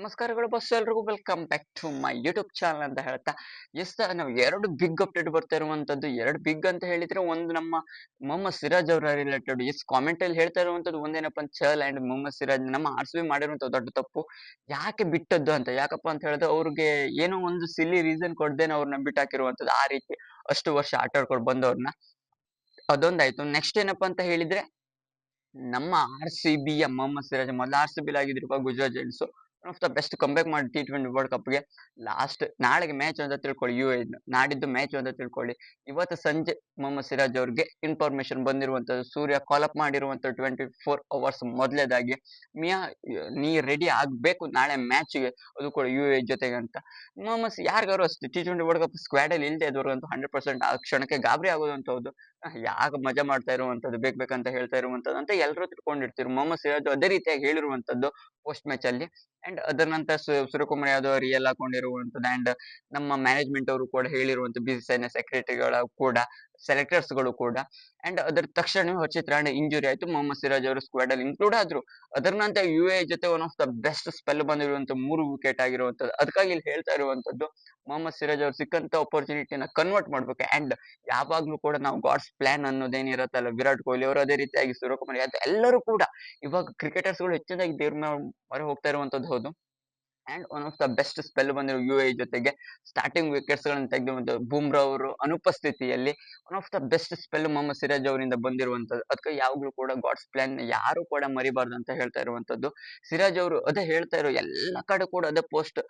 ನಮಸ್ಕಾರಗಳು ಬಸ್ ಎಲ್ರಿಗೂ. Welcome back to my YouTube channel ಅಂತ ಹೇಳ್ತಾ. ಎಸ್ ನಾವು ಎರಡು ಬಿಗ್ ಅಪ್ಡೇಟ್ ಬರ್ತಾ ಇರುವಂತದ್ದು. ಎರಡು ಬಿಗ್ ಅಂತ ಹೇಳಿದ್ರೆ ಒಂದು ನಮ್ಮ ಮೊಹಮ್ಮದ್ ಸಿರಾಜ್ ಅವರ ರಿಲೇಟೆಡ್ ಎಸ್ ಕಾಮೆಂಟ್ ಅಲ್ಲಿ ಹೇಳ್ತಾ ಇರುವಂತದ್ದು ಒಂದೇನಪ್ಪ ಚರ್ಲ್ ಅಂಡ್ ಮೊಹಮ್ಮದ್ ಸಿರಾಜ್ ನಮ್ಮ ಆರ್ ಸಿ ಬಿ ದೊಡ್ಡ ತಪ್ಪು. ಯಾಕೆ ಬಿಟ್ಟದ್ದು ಅಂತ, ಯಾಕಪ್ಪ ಅಂತ ಹೇಳಿದ್ರೆ ಅವ್ರಿಗೆ ಏನೋ ಒಂದು ಸಿಲ್ಲಿ ರೀಸನ್ ಕೊಡ್ದೇನೆ ಅವ್ರನ್ನ ಬಿಟ್ಟು ಹಾಕಿರುವಂತದ್ದು ಆ ರೀತಿ ಅಷ್ಟು ವರ್ಷ ಆಟ ಆಡ್ಕೊಂಡು ಬಂದವ್ರನ್ನ ಅದೊಂದಾಯ್ತು. ನೆಕ್ಸ್ಟ್ ಏನಪ್ಪ ಅಂತ ಹೇಳಿದ್ರೆ ನಮ್ಮ ಆರ್ ಸಿ ಬಿಯ ಮೊಹಮ್ಮದ್ ಸಿರಾಜ್ ಮೊದಲು ಆರ್ ಸಿ ಬಿ ಆಗಿದ್ರು Gujarat giants one of the best comeback ಮಾಡಿ ಟಿ ಟ್ವೆಂಟಿ ವರ್ಲ್ಡ್ ಕಪ್ಗೆ ಲಾಸ್ಟ್ ನಾಳೆಗೆ ಮ್ಯಾಚ್ ಅಂತ ತಿಳ್ಕೊಳ್ಳಿ ಯು ನಾಡಿದ್ದು ಮ್ಯಾಚ್ ಅಂತ ತಿಳ್ಕೊಳ್ಳಿ. ಇವತ್ತು ಸಂಜೆ ಮೊಹಮ್ಮದ್ ಸಿರಾಜ್ ಅವ್ರಿಗೆ ಇನ್ಫಾರ್ಮೇಶನ್ ಬಂದಿರುವಂತದ್ದು, ಸೂರ್ಯ ಕಾಲಪ್ ಮಾಡಿರುವಂತ ಟ್ವೆಂಟಿ ಫೋರ್ ಅವರ್ಸ್ ಮೊದಲೇದಾಗಿ. ಮಿಯಾ, ನೀ ರೆಡಿ ಆಗ್ಬೇಕು ನಾಳೆ ಮ್ಯಾಚ್ಗೆ ಅದು ಕೂಡ ಯು ಎ ಜೊತೆಗೆ ಅಂತ. ಮೊಹಮ್ಮದ್ ಯಾರಿಗಾರು ಅಷ್ಟು? T twenty world cup squad ಅಲ್ಲಿ ಇಲ್ಲದೆ ಇದ್ದವರು ಹಂಡ್ರೆಡ್ ಪರ್ಸೆಂಟ್ ಆ ಕ್ಷಣಕ್ಕೆ ಗಾಬರಿ ಆಗೋದಂಥದ್ದು ಯಾಕೆ ಮಜಾ ಮಾಡ್ತಾ ಇರುವಂತದ್ದು, ಬೇಕ್ ಬೇಕಂತ ಹೇಳ್ತಾ ಇರುವಂಥದ್ದು ಅಂತ ಎಲ್ಲರೂ ತಿಳ್ಕೊಂಡಿರ್ತೀರು. ಮೊಹಮ್ಮದ್ ಸಿರಾಜ್ ಅದೇ ರೀತಿಯಾಗಿ ಹೇಳಿರುವಂತದ್ದು ಪೋಸ್ಟ್ ಮ್ಯಾಚ್ ಅಲ್ಲಿ. ಅಂಡ್ ಅದರ ನಂತರ ಸೂರ್ಯಕುಮಾರ್ ಯಾದವ್ ರಿಯಲ್ ಹಾಕೊಂಡಿರುವಂತದ್ದು ಅಂಡ್ ನಮ್ಮ ಮ್ಯಾನೇಜ್ಮೆಂಟ್ ಅವರು ಕೂಡ ಹೇಳಿರುವಂತ ಬಿ ಸಿ ಸೆಕ್ರೆಟರಿಗಳ ಕೂಡ ಸೆಲೆಕ್ಟರ್ಸ್ಗಳು ಕೂಡ. ಅಂಡ್ ಅದರ ತಕ್ಷಣವೇ ಹರ್ಷಿತ್ ರಾಣೆ ಇಂಜುರಿ ಆಯ್ತು. ಮೊಹಮ್ಮದ್ ಸಿರಾಜ್ ಅವರು ಸ್ಕ್ವಾಡ್ ಅಲ್ಲಿ ಇನ್ಕ್ಲೂಡ್ ಆದ್ರು. ಅದರ ನಂತರ ಯು ಎ ಜೊತೆ one of the best spell ಬಂದಿರುವಂತ ಮೂರು ವಿಕೆಟ್ ಆಗಿರುವಂತದ್ದು ಅದಕ್ಕಾಗಿ ಇಲ್ಲಿ ಹೇಳ್ತಾ ಇರುವಂತದ್ದು ಮೊಹಮ್ಮದ್ ಸಿರಾಜ್ ಅವ್ರು ಸಿಕ್ಕಂತ ಅಪರ್ಚುನಿಟಿನ ಕನ್ವರ್ಟ್ ಮಾಡ್ಬೇಕು. ಅಂಡ್ ಯಾವಾಗ್ಲೂ ಕೂಡ ನಾವು ಗಾಡ್ಸ್ ಪ್ಲಾನ್ ಅನ್ನೋದೇನಿರತ್ತಲ್ಲ, ವಿರಾಟ್ ಕೊಹ್ಲಿ ಅವರು ಅದೇ ರೀತಿಯಾಗಿ ಸೂರ್ಯಕುಮಾರ್ ಯಾದವ್ ಎಲ್ಲರೂ ಕೂಡ ಇವಾಗ ಕ್ರಿಕೆಟರ್ಸ್ಗಳು ಹೆಚ್ಚಿನದಾಗಿ ದೇವ್ರ ಮೊರೆ ಹೋಗ್ತಾ ಇರುವಂತದ್ದು ಹೌದು. And one of the best spell ಬಂದಿರೋ ಯು ಎ ಜೊತೆಗೆ ಸ್ಟಾರ್ಟಿಂಗ್ ವಿಕೆಟ್ಸ್ ಗಳನ್ನ ತೆಗೆದು ಬುಮ್ರಾ ಅವರು ಅನುಪಸ್ಥಿತಿಯಲ್ಲಿ one of the best spell Mohammed Siraj ಅವರಿಂದ ಬಂದಿರುವಂತದ್ದು. ಅದಕ್ಕೆ ಯಾವಾಗ್ಲೂ ಕೂಡ ಗಾಡ್ಸ್ ಪ್ಲಾನ್ ಯಾರು ಕೂಡ ಮರಿಬಾರ್ದು ಅಂತ ಹೇಳ್ತಾ ಇರುವಂತದ್ದು. ಸಿರಾಜ್ ಅವರು ಅದೇ ಹೇಳ್ತಾ ಇರೋ ಎಲ್ಲ ಕಡೆ ಕೂಡ ಅದೇ ಪೋಸ್ಟ್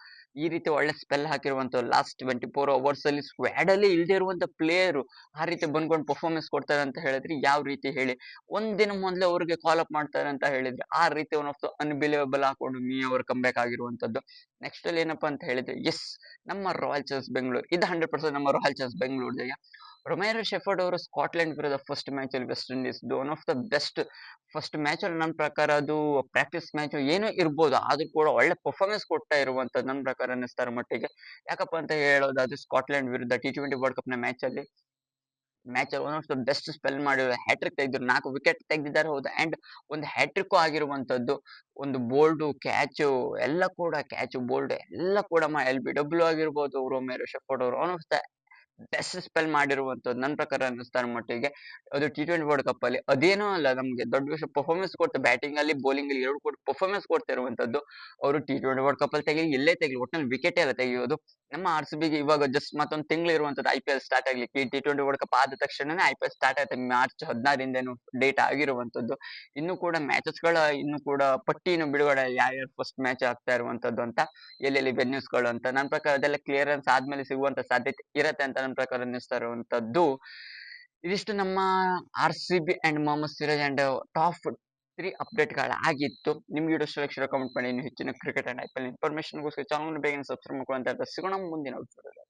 ಈ ರೀತಿ ಒಳ್ಳೆ ಸ್ಪೆಲ್ ಹಾಕಿರುವಂತ ಲಾಸ್ಟ್ ಟ್ವೆಂಟಿ ಫೋರ್ ಅವರ್ಸ್ ಅಲ್ಲಿ ಸ್ಕ್ವಾಡ್ ಅಲ್ಲಿ ಇಲ್ದೇ ಇರುವಂತ ಪ್ಲೇಯರ್ ಆ ರೀತಿ ಬಂದ್ಕೊಂಡು ಪರ್ಫಾರ್ಮೆನ್ಸ್ ಕೊಡ್ತಾರೆ ಅಂತ ಹೇಳಿದ್ರೆ ಯಾವ ರೀತಿ ಹೇಳಿ? ಒಂದಿನ ಮೊದಲೇ ಅವ್ರಿಗೆ ಕಾಲ್ ಅಪ್ ಮಾಡ್ತಾರೆ ಅಂತ ಹೇಳಿದ್ರೆ ಆ ರೀತಿ ಒನ್ ಆಫ್ ದ ಅನ್ಬಿಲೇಬಲ್ ಹಾಕೊಂಡು ಮೀ ಅವರು ಕಂಬ್ಯಾಕ್ ಆಗಿರುವಂತದ್ದು. ನೆಕ್ಸ್ಟ್ ಅಲ್ಲಿ ಏನಪ್ಪಾ ಅಂತ ಹೇಳಿದ್ರೆ ಎಸ್ ನಮ್ಮ ರಾಯಲ್ ಚಾನ್ಸ್ ಬೆಂಗಳೂರು ಇದು ಹಂಡ್ರೆಡ್ ಪರ್ಸೆಂಟ್ ನಮ್ಮ ರಾಯಲ್ ಚಾನ್ಸ್ ಬೆಂಗಳೂರು ಜಯ. ಶೆಫರ್ಡ್ ಅವರು ಸ್ಕಾಟ್ಲೆಂಡ್ ವಿರುದ್ಧ ಫಸ್ಟ್ ಮ್ಯಾಚ್ ಅಲ್ಲಿ West Indies one of the best first match ಅಲ್ಲಿ ನನ್ನ ಪ್ರಕಾರ ಅದು ಪ್ರಾಕ್ಟೀಸ್ ಮ್ಯಾಚ್ ಏನೋ ಇರ್ಬೋದು, ಆದ್ರೂ ಕೂಡ ಒಳ್ಳೆ ಪರ್ಫಾರ್ಮೆನ್ಸ್ ಕೊಡ್ತಾ ಇರುವಂತದ್ದು ನನ್ನ ಪ್ರಕಾರ ಅನ್ನಿಸ್ತಾರ ಮಟ್ಟಿಗೆ. ಯಾಕಪ್ಪ ಅಂತ ಹೇಳೋದಾದ್ರೆ ಸ್ಕಾಟ್ಲೆಂಡ್ ವಿರುದ್ಧ ಟಿ ಟ್ವೆಂಟಿ ವರ್ಲ್ಡ್ ಕಪ್ನ ಮ್ಯಾಚ್ ಅಲ್ಲಿ match one of the best spell ಮಾಡಿರೋ ಹ್ಯಾಟ್ರಿಕ್ ತೆಗೆದ್ರು, ನಾಲ್ಕು ವಿಕೆಟ್ ತೆಗೆದಿದ್ದಾರೆ ಹೌದು. ಅಂಡ್ ಒಂದು ಹ್ಯಾಟ್ರಿಕ್ ಆಗಿರುವಂತದ್ದು ಒಂದು ಬೋಲ್ಡ್ ಕ್ಯಾಚ್ ಎಲ್ಲ ಕೂಡ ಕ್ಯಾಚ್ ಬೋಲ್ಡ್ ಎಲ್ಲ ಕೂಡ ಎಲ್ ಬಿ ಡಬ್ಲ್ಯೂ ಆಗಿರ್ಬೋದು ರೊಮೇರೋ ಶೆಫರ್ಡ್ ಅವರು. ದ ಬೆಸ್ಟ್ ಸ್ಪೆಲ್ ಮಾಡಿರುವಂತದ್ದು ನನ್ನ ಪ್ರಕಾರ ಅನ್ನಿಸ್ತಾರ ಮಟ್ಟಿಗೆ. ಅದು ಟಿ ಟ್ವೆಂಟಿ ವರ್ಲ್ಡ್ ಕಪ್ ಅಲ್ಲಿ ಅದೇನೋ ಅಲ್ಲ, ನಮ್ಗೆ ದೊಡ್ಡ ವಿಷಯ ಪರ್ಫಾರ್ಮೆನ್ಸ್ ಕೊಡ್ತಾ ಬ್ಯಾಟಿಂಗ್ ಅಲ್ಲಿ ಬೌಲಿಂಗ್ ಅಲ್ಲಿ ಎರಡು ಕೂಡ ಪರ್ಫಾರ್ಮೆನ್ಸ್ ಕೊಡ್ತಾ ಇರುವಂತದ್ದು ಅವರು ಟಿ ಟ್ವೆಂಟಿ ವರ್ಲ್ಡ್ ಕಪ್ ಅಲ್ಲಿ ತೆಗಿ ಎಲ್ಲೇ ತೆಗಲಿ ಒಟ್ಟಿನಲ್ಲಿ ವಿಕೆಟ್ ಎಲ್ಲ ತೆಗೆಯೋದು. ನಮ್ಮ ಆರ್ ಸಿ ಬಿಗೆ ಇವಾಗ ಜಸ್ಟ್ ಮತ್ತೊಂದು ತಿಂಗಳು ಇರುವಂತದ್ದು ಐ ಪಿ ಎಲ್ ಸ್ಟಾರ್ಟ್ ಆಗ್ಲಿಕ್ಕೆ ಟಿ ಟ್ವೆಂಟಿ ವರ್ಲ್ಡ್ ಕಪ್ ಆದ ತಕ್ಷಣನೇ ಐ ಪಿ ಎಲ್ ಸ್ಟಾರ್ಟ್ ಆಯ್ತು. ಮಾರ್ಚ್ ಹದಿನಾರಿಂದೇನು ಡೇಟ್ ಆಗಿರುವಂತದ್ದು. ಇನ್ನು ಕೂಡ ಮ್ಯಾಚಸ್ಗಳ ಇನ್ನು ಕೂಡ ಪಟ್ಟಿನ ಬಿಡುಗಡೆ ಯಾವ ಫಸ್ಟ್ ಮ್ಯಾಚ್ ಆಗ್ತಾ ಇರುವಂತದ್ದು ಅಂತ, ಎಲ್ಲೆಲ್ಲಿ ವೆನ್ಯೂಸ್ಗಳು ಅಂತ. ನನ್ನ ಪ್ರಕಾರ ಅದೆಲ್ಲ ಕ್ಲಿಯರೆನ್ಸ್ ಆದ್ಮೇಲೆ ಸಿಗುವಂತ ಸಾಧ್ಯತೆ ಇರತ್ತೆ ಅಂತ ನನ್ನ ಪ್ರಕಾರ ಅನ್ನಿಸ್ತಾ ಇರುವಂತದ್ದು. ಇದಿಷ್ಟು ನಮ್ಮ R C B and Mohammed Siraj and top three ಅಪ್ಡೇಟ್ಗಳಾಗಿತ್ತು ನಿಮ್ಗೆ ವಿಡಿಯೋ ಇಷ್ಟ ಕಮೆಂಟ್ ಮಾಡಿ ಇನ್ನು ಹೆಚ್ಚಿನ cricket and I P L ಇನ್ಫಾರ್ಮೇಷನ್ಗೋಸ್ಕರ channel ಬೇಗನೆ ಸಬ್ಸ್ಕ್ರೈಬ್ ಮಾಡ್ಕೊಳ್ಳೋ ಅಂತ ಹೇಳ್ತಾ ಸಿಗೋಣ ಮುಂದಿನ ಅಲ್ಲಿ.